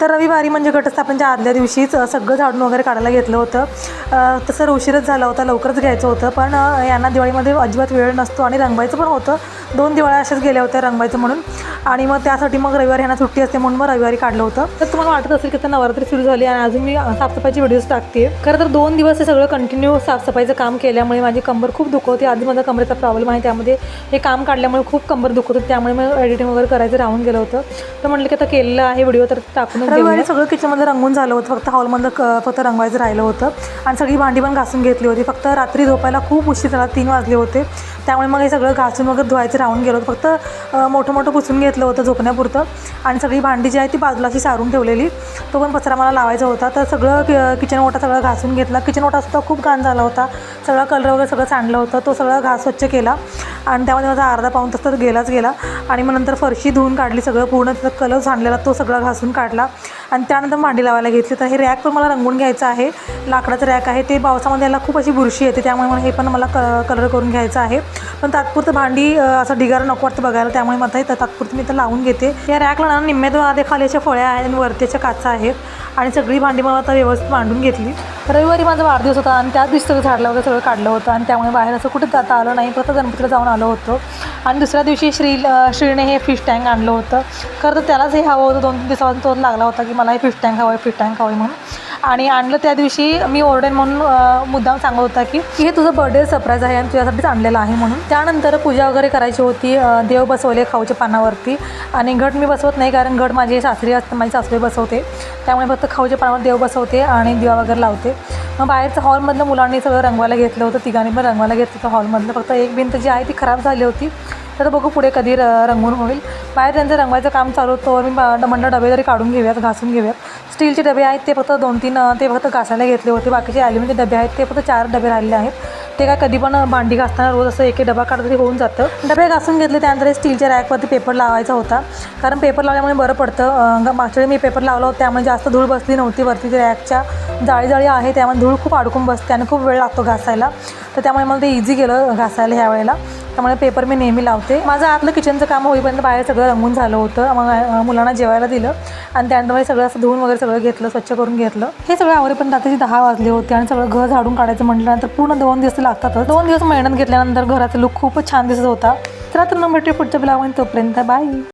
तर रविवारी म्हणजे घटस्थापनेच्या आदल्या दिवशीच सगळं झाडून वगैरे काढायला घेतलं होतं. तसं उशीरच झाला होता लवकरच घ्यायचं होतं. पण यांना दिवाळीमध्ये अजिबात वेळ नसतो आणि रंगवायचं पण होतं. दोन दिवाळ्या अशाच गेल्या होत्या रंगवायचं म्हणून. आणि मग त्यासाठी मग रविवारी यांना सुट्टी असते म्हणून मग रविवारी काढलं होतं. तर तुम्हाला वाटत असेल की तर नवरात्री सुरू झाली आणि अजून मी साफसफाईची व्हिडिओज टाकते. खरं तर दोन दिवस हे सगळं कंटिन्यू साफसफाईचं काम केल्यामुळे माझी कंबर खूप दुखवते आधी माझा कमरेचा प्रॉब्लेम आहे त्यामध्ये हे काम काढल्यामुळे खूप कंबर दुखत होती. त्यामुळे मग एडिटिंग वगैरे करायचं राहून गेलं होतं. तर म्हटलं की आता केलेलं आहे व्हिडिओ तर टाकून रविवारी सगळं किचनमध्ये रंगून झालं होतं. फक्त हॉलमधलं क- फक्त रंगवायचं राहिलं होतं. आणि सगळी भांडी पण घासून घेतली होती. फक्त रात्री झोपायला खूप उशीर झाला तीन वाजले होते. त्यामुळे मग हे सगळं घासून वगैरे धुवायचं राहून गेलं होतं. फक्त मोठं मोठं पुसून घेतलं होतं झोपण्यापुरतं. आणि सगळी भांडी जी आहे ती बाजूला अशी सारून ठेवलेली. तो पण पसरा मला लावायचा होता. तर सगळं कि- किचन ओटा सगळं घासून घेतला. किचन ओटा सुद्धा खूप घाण झाला होता. सगळा कलर वगैरे सगळं सांडलं होतं. तो सगळा घास स्वच्छ केला. आणि त्यामध्ये माझा अर्धा पाऊन तास तर गेलाच गेला. आणि मग नंतर फरशी धुवून काढली सगळं पूर्ण. त्याचा कलर सांडलेला तो सगळा घासून काढला. आणि त्यानंतर भांडी लावायला घेतली. तर हे रॅक पण मला रंगून घ्यायचं आहे. लाकडाचं रॅक आहे. ते पावसामध्ये याला खूप अशी बुरशी येते. त्यामुळे मला हे पण मला क कलर करून घ्यायचं आहे. पण तात्पुरतं भांडी असं ढिगारा नको वाटतं बघायला. त्यामुळे मला तर तात्पुरतं मी तर लावून घेते. या रॅकला ना निम्म्यात खाली अशा फळ्या आहेत आणि वरतीच्या काचा आहेत. आणि सगळी भांडी मला आता व्यवस्थित मांडून घेतली. रविवारी माझा वाढदिवस होता आणि त्याच दिवशी सगळं झाडलं वगैरे सगळं काढलं होतं. आणि त्यामुळे बाहेर असं कुठे जाता आलं नाही. फक्त गणपतीला जाऊन आलो होतो. आणि दुसऱ्या दिवशी श्री श्रीने हे फिश टँक आणलं होतं. खरं तर त्यालाच हे हवं होतं दोन तीन दिवसापासून तो लागला होता की मला हे फिश टँक हवं आहे फिश टँक हवं आहे म्हणून. आणि आणलं त्या दिवशी मी ओरडेन म्हणून मुद्दाम सांगत होता की हे तुझं बर्थडे सरप्राईज आहे आणि तुझ्यासाठीच आणलेलं आहे म्हणून. त्यानंतर पूजा वगैरे करायची होती देव बसवले खाऊच्या पानावरती. आणि घट मी बसवत नाही कारण घट माझी सासरी असते माझी सासरी बसवते. त्यामुळे फक्त खाऊच्या पानावर देव बसवते आणि दिवा वगैरे लावते. मग बाहेरचं हॉलमधलं मुलांनी सगळं रंगवायला घेतलं होतं तिघांनी पण रंगवायला घेतलं होतं हॉलमधलं. फक्त एक भिंत जी आहे ती खराब झाली होती. तर बघू पुढे कधी र रंगून होईल. बाहेर त्यांचं रंगवायचं काम चालू होतं मी ब- म्हणलं डबे तरी काढून घेऊयात घासून घेऊयात. स्टीलचे डबे आहेत ते फक्त दोन तीन ते फक्त घासायला घेतले होते. बाकीचे ॲल्युमिनियमचे डबे आहेत ते फक्त चार डबे राहिलेले आहेत. ते काय कधी पण भांडी घासताना रोज असं एक एक डबा काढला तरी होऊन जातं. डबे घासून घेतले त्यानंतर स्टीलच्या रॅकवरती पेपर लावायचा होता. कारण पेपर लावल्यामुळे बरं पडतं. मागच्या वेळी मी पेपर लावला होता त्यामुळे जास्त धूळ बसली नव्हती वरती. ते रॅकच्या जाळी जाळी आहे त्यामुळे धूळ खूप अडकून बसते आणि खूप वेळ लागतो घासायला. तर त्यामुळे मला ते इझी गेलं घासायला ह्या वेळेला. त्यामुळे पेपर मी नेहमी लावते. माझं आतलं किचनचं काम होईपर्यंत बाहेर सगळं रंगून झालं होतं. मग मुलांना जेवायला दिलं. आणि त्यानंतर सगळं असं धुवून वगैरे सगळं घेतलं स्वच्छ करून घेतलं. हे सगळं आवरेपर्यंत आताची दहा वाजले होते आणि सगळं घर झाडून काढायचं म्हटल्यानंतर पूर्ण दोन दिवस लागतातच. दोन दिवस मेहनत घेतल्यानंतर घराचा लुक खूपच छान दिसत होता. तर आता भेटूया पुढच्या ब्लॉगमध्ये तोपर्यंत बाय